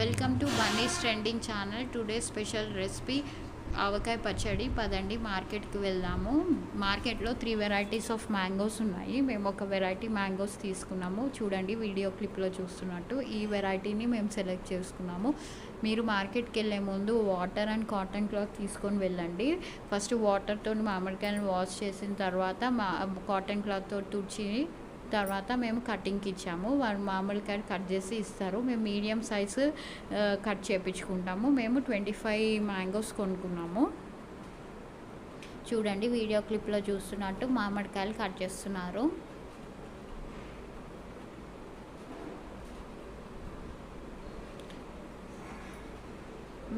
Welcome to Bunny's trending channel. Today special recipe avakaya పచ్చడి. పదండి మార్కెట్కి వెళ్దాము. మార్కెట్లో త్రీ వెరైటీస్ ఆఫ్ మ్యాంగోస్ ఉన్నాయి. మేము ఒక వెరైటీ మ్యాంగోస్ తీసుకున్నాము. చూడండి వీడియో క్లిప్లో చూస్తున్నట్టు ఈ వెరైటీని మేము సెలెక్ట్ చేసుకున్నాము. మీరు మార్కెట్కి వెళ్ళే ముందు వాటర్ అండ్ కాటన్ క్లాత్ తీసుకొని వెళ్ళండి. ఫస్ట్ వాటర్తో మామిడికాయలను వాష్ చేసిన తర్వాత మా కాటన్ క్లాత్తో తుడిచి తర్వాత మేము కటింగ్కి ఇచ్చాము. వారు మామిడికాయలు కట్ చేసి ఇస్తారు. మేము మీడియం సైజు కట్ uh, చేయించుకుంటాము మేము ట్వంటీ ఫైవ్ మ్యాంగోస్ కొనుక్కున్నాము. చూడండి వీడియో క్లిప్లో చూస్తున్నట్టు మామిడికాయలు కట్ చేస్తున్నారు.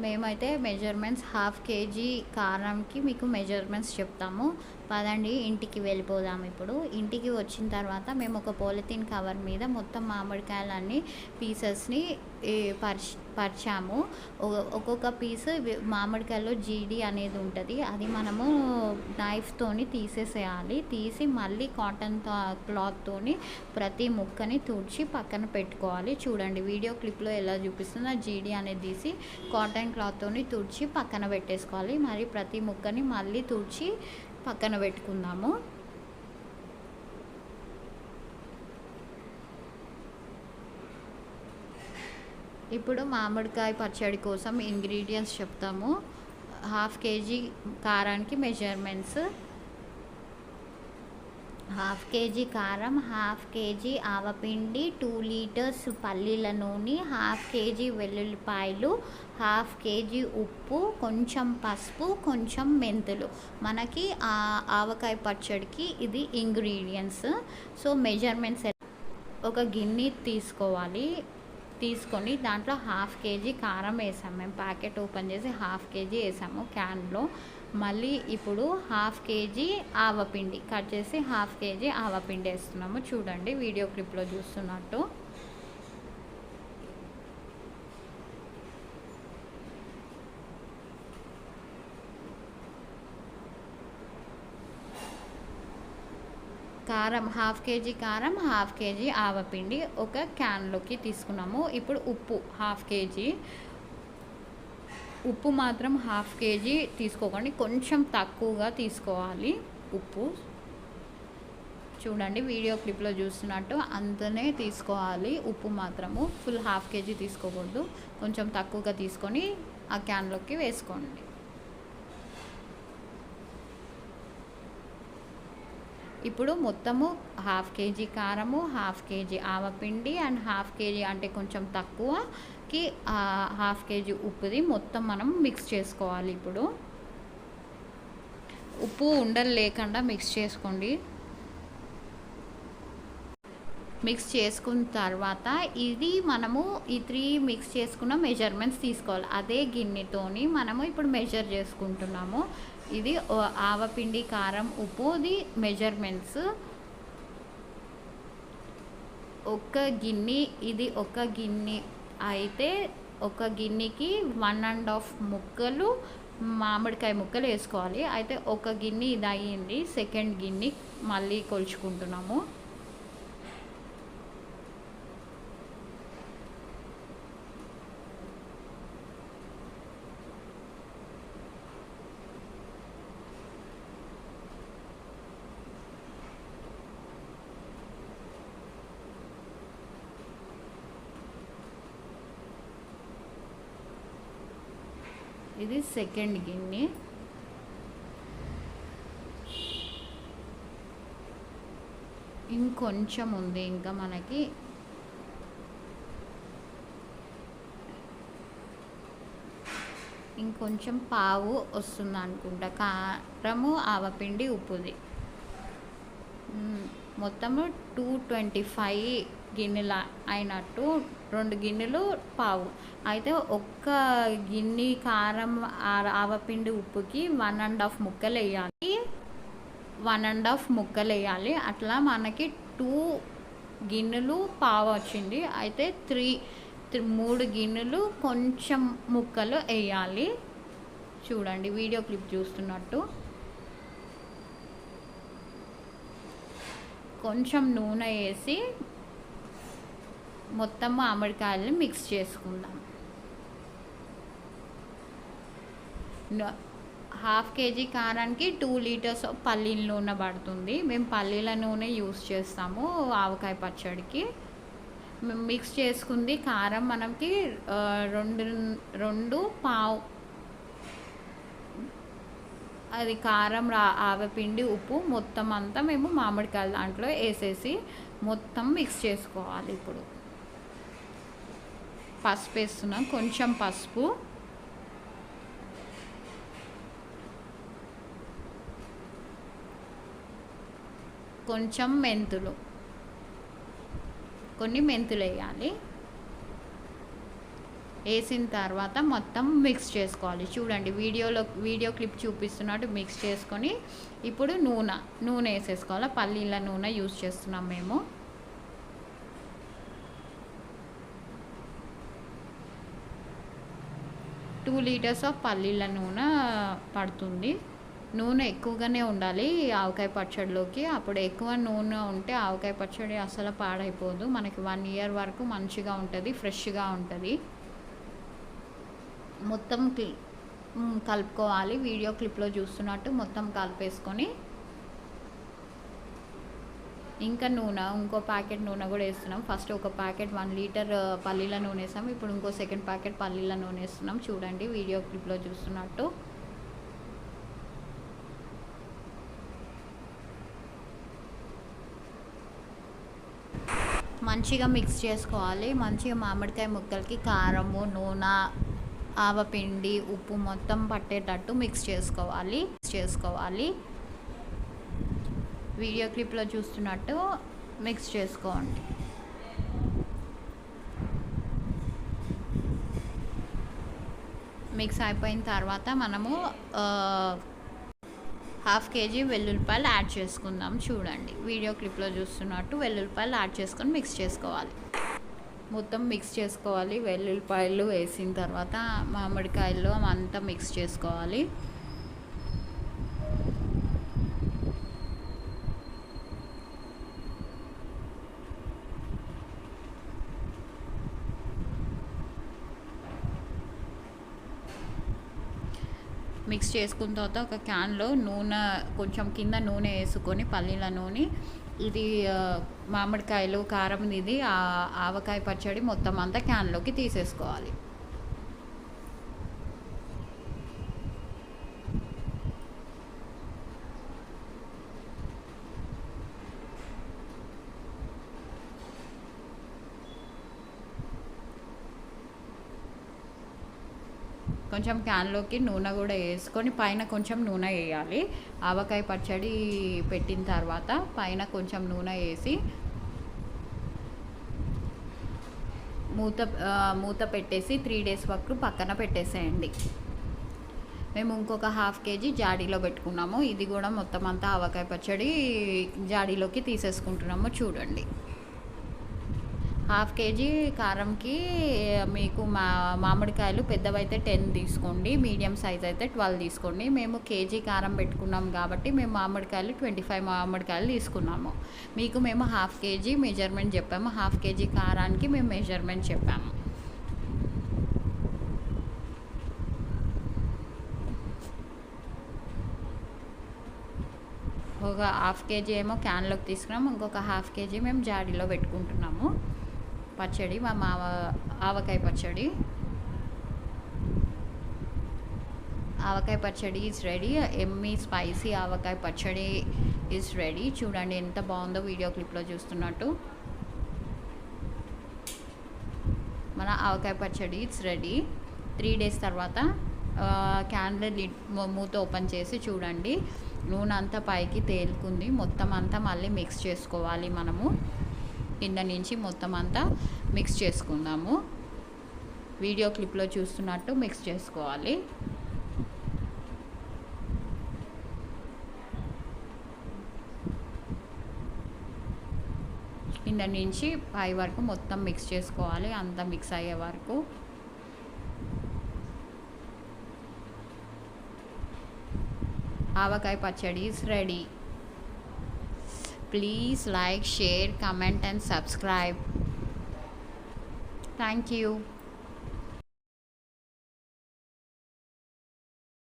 మేమైతే మెజర్మెంట్స్ హాఫ్ కేజీ కారంకి మీకు మెజర్మెంట్స్ చెప్తాము. పదండి ఇంటికి వెళ్ళిపోదాం ఇప్పుడు. ఇంటికి వచ్చిన తర్వాత మేము ఒక పాలిథిన్ కవర్ మీద మొత్తం మామిడికాయలన్నీ పీసెస్ని పరిచ పరిచాము. ఒక్కొక్క పీస్ మామిడికాయలో జీడి అనేది ఉంటుంది. అది మనము నైఫ్తోని తీసేసేయాలి. తీసి మళ్ళీ కాటన్ క్లాత్తోని ప్రతి ముక్కని తుడిచి పక్కన పెట్టుకోవాలి. చూడండి వీడియో క్లిప్లో ఎలా చూపిస్తుందో. జీడి అనేది తీసి కాటన్ క్లాత్తోని తుడిచి పక్కన పెట్టేసుకోవాలి. మరి ప్రతి ముక్కని మళ్ళీ తుడిచి పక్కన పెట్టుకుందాము. ఇప్పుడు మామిడికాయ పచ్చడి కోసం ఇంగ్రీడియంట్స్ చెప్తాము. హాఫ్ కేజీ కారానికి మెజర్మెంట్స్. హాఫ్ కేజీ కారం హాఫ్ కేజీ ఆవపిండి టూ లీటర్స్ పల్లీల నూనె హాఫ్ కేజీ వెల్లుల్లిపాయలు హాఫ్ కేజీ ఉప్పు కొంచెం పసుపు కొంచెం మెంతులు. మనకి ఆవకాయ పచ్చడికి ఇది ఇంగ్రీడియంట్స్. సో మెజర్మెంట్స్ ఒక గిన్నె తీసుకోవాలి. తీసుకొని దాంట్లో హాఫ్ కేజీ కారం వేసాము మేము ప్యాకెట్ ఓపెన్ చేసి హాఫ్ కేజీ వేసాము క్యాన్లో. మళ్ళీ ఇప్పుడు హాఫ్ కేజీ ఆవపిండి కట్ చేసి హాఫ్ కేజీ ఆవపిండి వేస్తున్నాము. చూడండి వీడియో క్లిప్లో చూస్తున్నట్టు. కారం హాఫ్ కేజీ కారం హాఫ్ కేజీ ఆవపిండి ఒక క్యాన్లోకి తీసుకున్నాము. ఇప్పుడు ఉప్పు హాఫ్ కేజీ. ఉప్పు మాత్రం హాఫ్ కేజీ తీసుకోకండి. కొంచెం తక్కువగా తీసుకోవాలి ఉప్పు. చూడండి వీడియో క్లిప్లో చూస్తున్నట్టు అంతనే తీసుకోవాలి ఉప్పు మాత్రము. ఫుల్ హాఫ్ కేజీ తీసుకోకూడదు. కొంచెం తక్కువగా తీసుకొని ఆ క్యాన్లోకి వేసుకోండి. ఇప్పుడు మొత్తము హాఫ్ కేజీ కారము హాఫ్ కేజీ ఆవపిండి అండ్ హాఫ్ కేజీ అంటే కొంచెం తక్కువ తక్కువకి హాఫ్ కేజీ ఉప్పుది మొత్తం మనం మిక్స్ చేసుకోవాలి ఇప్పుడు. ఉప్పు ఉండలు లేకుండా మిక్స్ చేసుకోండి. మిక్స్ చేసుకున్న తర్వాత ఇది మనము ఈ త్రీ మిక్స్ చేసుకున్న మెజర్మెంట్స్ తీసుకోవాలి. అదే గిన్నెతోని మనము ఇప్పుడు మెజర్ చేసుకుంటున్నాము. ఇది ఆవపిండి కారం ఉప్పుది మెజర్మెంట్స్ ఒక గిన్నె ఇది ఒక గిన్నె అయితే ఒక గిన్నెకి వన్ అండ్ హాఫ్ ముక్కలు మామిడికాయ ముక్కలు వేసుకోవాలి. అయితే ఒక గిన్నె ఇది అయ్యింది సెకండ్ గిన్నె మళ్ళీ కొలుచుకుంటున్నాము. ఇది సెకండ్ గిన్నె. ఇంకొంచెం ఉంది ఇంకా మనకి. ఇంకొంచెం పావు వస్తుంది అనుకుంటా. కారము ఆవపిండి ఉప్పుది. మొత్తము టూ ట్వంటీ ఫైవ్ గిన్నెల అయినట్టు రెండు గిన్నెలు పావు. అయితే ఒక్క గిన్నె కారం ఆవపిండి ఉప్పుకి వన్ అండ్ హాఫ్ ముక్కలు వేయాలి వన్ అండ్ హాఫ్ ముక్కలు వేయాలి అట్లా మనకి టూ గిన్నెలు పావు వచ్చింది. అయితే త్రీ మూడు గిన్నెలు కొంచెం ముక్కలు వేయాలి. చూడండి వీడియో క్లిప్ చూస్తున్నట్టు. కొంచెం నూనె వేసి మొత్తం మామిడికాయలను మిక్స్ చేసుకుందాం. హాఫ్ కేజీ కారానికి టూ లీటర్స్ పల్లీల నూనె పడుతుంది. మేము పల్లీల నూనె యూస్ చేస్తాము ఆవకాయ పచ్చడికి. మిక్స్ చేసుకుంది కారం మనకి రెండు రెండు పావు అది కారం రా ఆవపిండి ఉప్పు మొత్తం అంతా మేము మామిడికాయలు దాంట్లో వేసేసి మొత్తం మిక్స్ చేసుకోవాలి ఇప్పుడు. పసుపు వేస్తున్నాం కొంచెం పసుపు. కొంచెం మెంతులు. కొన్ని మెంతులు వేయాలి వేసిన తర్వాత మొత్తం మిక్స్ చేసుకోవాలి. చూడండి వీడియోలో వీడియో క్లిప్ చూపిస్తున్నట్టు మిక్స్ చేసుకొని ఇప్పుడు నూనె నూనె వేసేసుకోవాలి? పల్లీల నూనె యూస్ చేస్తున్నాం మేము. టూ లీటర్స్ ఆఫ్ పల్లీల నూనె పడుతుంది. నూనె ఎక్కువగానే ఉండాలి ఆవకాయ పచ్చడిలోకి. అప్పుడు ఎక్కువ నూనె ఉంటే ఆవకాయ పచ్చడి అసలు పాడైపోదు. మనకి వన్ ఇయర్ వరకు మంచిగా ఉంటుంది ఫ్రెష్గా ఉంటుంది. మొత్తం క్లి- కలుపుకోవాలి. వీడియో క్లిప్లో చూస్తున్నట్టు మొత్తం కలిపేసుకొని ఇంకా నూనె ఇంకో ప్యాకెట్ నూనె కూడా వేస్తున్నాం. ఫస్ట్ ఒక ప్యాకెట్ వన్ లీటర్ uh, పల్లీల నూనె వేసాం. ఇప్పుడు ఇంకో సెకండ్ ప్యాకెట్ పల్లీల నూనె వేస్తున్నాం. చూడండి వీడియో క్లిప్లో చూస్తున్నట్టు. మంచిగా మిక్స్ చేసుకోవాలి. మంచిగా మామిడికాయ ముక్కలకి కారము నూనె ఆవపిండి ఉప్పు మొత్తం పట్టేటట్టు మిక్స్ చేసుకోవాలి. చేసుకోవాలి. వీడియో క్లిప్లో చూస్తున్నట్టు మిక్స్ చేసుకోండి. మిక్స్ అయిపోయిన తర్వాత మనము హాఫ్ కేజీ వెల్లుల్లిపాయలు యాడ్ చేసుకుందాం చూడండి. వీడియో క్లిప్లో చూస్తున్నట్టు వెల్లుల్లిపాయలు యాడ్ చేసుకొని మిక్స్ చేసుకోవాలి. మొత్తం మిక్స్ చేసుకోవాలి. వెల్లుల్లిపాయలు వేసిన తర్వాత మామిడికాయలు అంతా మిక్స్ చేసుకోవాలి. మిక్స్ చేసుకున్న తర్వాత ఒక క్యాన్లో నూనె కొంచెం కింద నూనె వేసుకొని పల్లీల నూనె ఇది మామిడికాయలు కారం ఇది ఆవకాయ పచ్చడి మొత్తం అంతా క్యాన్లోకి తీసేసుకోవాలి. కొంచెం క్యాన్లోకి నూనె కూడా వేసుకొని పైన కొంచెం నూనె వేయాలి. ఆవకాయ పచ్చడి పెట్టిన తర్వాత పైన కొంచెం నూనె వేసి మూత మూత పెట్టేసి త్రీ డేస్ వరకు పక్కన పెట్టేసేయండి. మేము ఇంకొక హాఫ్ కేజీ జాడీలో పెట్టుకున్నాము. ఇది కూడా మొత్తం అంతా ఆవకాయ పచ్చడి జాడీలోకి తీసేసుకుంటున్నాము. చూడండి. హాఫ్ కేజీ కారంకి మీకు మా మామిడికాయలు పెద్దవైతే టెన్ తీసుకోండి మీడియం సైజ్ అయితే ట్వెల్వ్ తీసుకోండి. మేము కేజీ కారం పెట్టుకున్నాం కాబట్టి మేము మామిడికాయలు ట్వంటీ ఫైవ్ మామిడికాయలు తీసుకున్నాము. మీకు మేము హాఫ్ కేజీ మెజర్మెంట్ చెప్పాము. హాఫ్ కేజీ కారానికి మేము మెజర్మెంట్ చెప్పాము. ఒక హాఫ్ కేజీ ఏమో క్యాన్లోకి తీసుకున్నాము. ఇంకొక హాఫ్ కేజీ మేము జాడీలో పెట్టుకుంటున్నాము. పచ్చడి మా మావ ఆవకాయ పచ్చడి. ఆవకాయ పచ్చడి is ready yummy spicy avakaya పచ్చడి ఈజ్ రెడీ చూడండి ఎంత బాగుందో వీడియో క్లిప్లో చూస్తున్నట్టు. మన ఆవకాయ పచ్చడి ఇట్స్ రెడీ త్రీ డేస్ తర్వాత క్యాండిల్ లిడ్ మూత ఓపెన్ చేసి చూడండి. నూనె అంతా పైకి తేలుకుంది. మొత్తం అంతా మళ్ళీ మిక్స్ చేసుకోవాలి మనము. కింద నుంచి మొత్తం అంతా మిక్స్ చేసుకుందాము. వీడియో క్లిప్లో చూస్తున్నట్టు మిక్స్ చేసుకోవాలి. కింద నుంచి పై వరకు మొత్తం మిక్స్ చేసుకోవాలి. అంతా మిక్స్ అయ్యే వరకు. ఆవకాయ పచ్చడి ready please like share comment and subscribe. Thank you.